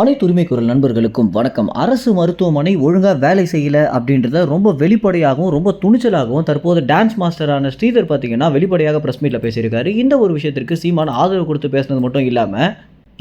அனைத்து உரிமை குரல் நண்பர்களுக்கும் வணக்கம். அரசு மருத்துவமனை ஒழுங்காக வேலை செய்யல அப்படின்றத ரொம்ப வெளிப்படையாகவும் ரொம்ப துணிச்சலாகவும் தற்போது டான்ஸ் மாஸ்டரான ஸ்ரீதர் பார்த்தீங்கன்னா வெளிப்படையாக ப்ரெஸ் மீட்டில் பேசியிருக்காரு. இந்த ஒரு விஷயத்திற்கு சீமான் ஆதரவு கொடுத்து பேசுனது மட்டும் இல்லாமல்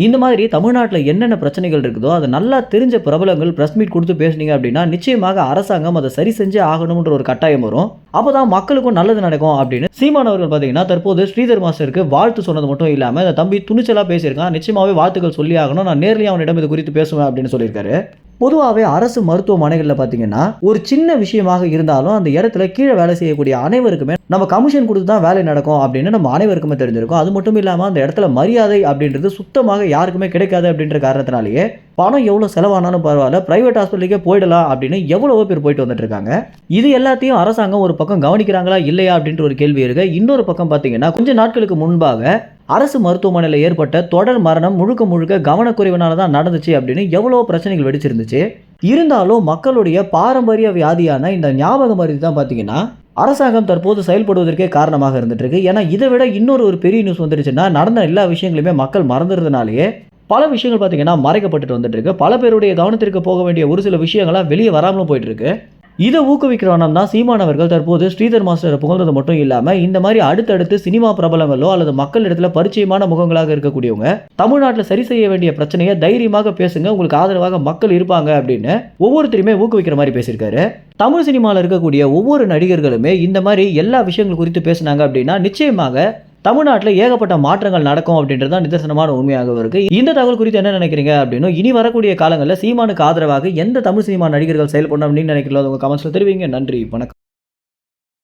இந்த மாதிரி தமிழ்நாட்டில் என்னென்ன பிரச்சனைகள் இருக்குதோ அதை நல்லா தெரிஞ்ச பிரபலங்கள் ப்ரெஸ் மீட் கொடுத்து பேசுனீங்க அப்படின்னா நிச்சயமாக அரசாங்கம் அதை சரி செஞ்சே ஆகணுன்ற ஒரு கட்டாயம் வரும். அப்போ தான் மக்களுக்கும் நல்லது நடக்கும் அப்படின்னு சீமான் அவர்கள் பார்த்தீங்கன்னா தற்போது ஸ்ரீதர் மாஸ்டருக்கு வாழ்த்து சொன்னது மட்டும் இல்லாமல் அந்த தம்பி துணிச்சலாக பேசியிருக்கான். நிச்சயமாகவே வாழ்த்துக்கள் சொல்லி ஆகணும் நான் நேர்லயே அவனிடம் இது குறித்து பேசுவேன் அப்படின்னு சொல்லியிருக்காரு. பொதுவாகவே அரசு மருத்துவமனைகளில் பார்த்தீங்கன்னா ஒரு சின்ன விஷயமாக இருந்தாலும் அந்த இடத்துல கீழே வேலை செய்யக்கூடிய அனைவருக்குமே நம்ம கமிஷன் கொடுத்து தான் வேலை நடக்கும் அப்படின்னு நம்ம அனைவருக்குமே தெரிஞ்சிருக்கும். அது மட்டும் இல்லாமல் அந்த இடத்துல மரியாதை அப்படின்றது சுத்தமாக யாருக்குமே கிடைக்காது அப்படின்ற காரணத்தினாலேயே பணம் எவ்வளோ செலவானாலும் பரவாயில்ல ப்ரைவேட் ஹாஸ்பிட்டலுக்கே போயிடலாம் அப்படின்னு எவ்வளவோ பேர் போயிட்டு வந்துட்டு இருக்காங்க. இது எல்லாத்தையும் அரசாங்கம் ஒரு பக்கம் கவனிக்கிறாங்களா இல்லையா அப்படின்ற ஒரு கேள்வி இருக்கு. இன்னொரு பக்கம் பார்த்தீங்கன்னா கொஞ்சம் நாட்களுக்கு முன்பாக அரசு மருத்துவமனையில் ஏற்பட்ட தொடர் மரணம் முழுக்க முழுக்க கவனக்குறைவினால தான் நடந்துச்சு அப்படின்னு எவ்வளோ பிரச்சனைகள் வெடிச்சிருந்துச்சு. இருந்தாலும் மக்களுடைய பாரம்பரிய வியாதியான இந்த ஞாபக மருதி தான் பார்த்தீங்கன்னா அரசாங்கம் தற்போது செயல்படுவதற்கே காரணமாக இருந்துட்டு இருக்கு ஏன்னா இதை விட இன்னொரு ஒரு பெரிய நியூஸ் வந்துருச்சுன்னா நடந்த எல்லா விஷயங்களுமே மக்கள் மறந்துறதுனாலேயே பல விஷயங்கள் பார்த்தீங்கன்னா மறைக்கப்பட்டுட்டு வந்துட்டு இருக்கு பல பேருடைய கவனத்திற்கு போக வேண்டிய ஒரு சில விஷயங்கள்லாம் வெளியே வராமலும் போயிட்டு இருக்கு இதை ஊக்குவிக்கிற வண்ணம் தான் சீமானவர்கள் தற்போது ஸ்ரீதர் மாஸ்டரை புகழ்ந்தது மட்டும் இல்லாமல் இந்த மாதிரி அடுத்தடுத்து சினிமா பிரபலங்களோ அல்லது மக்கள் இடத்துல பரிச்சயமான முகங்களாக இருக்கக்கூடியவங்க தமிழ்நாட்டில் சரி செய்ய வேண்டிய பிரச்சனையை தைரியமாக பேசுங்க உங்களுக்கு ஆதரவாக மக்கள் இருப்பாங்க அப்படின்னு ஒவ்வொருத்தரையுமே ஊக்குவிக்கிற மாதிரி பேசியிருக்காரு. தமிழ் சினிமாவில் இருக்கக்கூடிய ஒவ்வொரு நடிகர்களுமே இந்த மாதிரி எல்லா விஷயங்கள் குறித்து பேசுனாங்க அப்படின்னா நிச்சயமாக தமிழ்நாட்டில் ஏகப்பட்ட மாற்றங்கள் நடக்கும் அப்படின்றது தான் நிதர்சனமான உண்மையாகவும் இருக்குது இந்த தகவல் குறித்து என்ன நினைக்கிறீங்க அப்படின்னு இனி வரக்கூடிய காலங்களில் சீமானுக்கு ஆதரவாக எந்த தமிழ் சினிமா நடிகர்கள் செயல்படணும் அப்படின்னு நினைக்கிறீங்களோ உங்கள் கமெண்ட்ஸில் தெரிவிங்க. நன்றி வணக்கம்.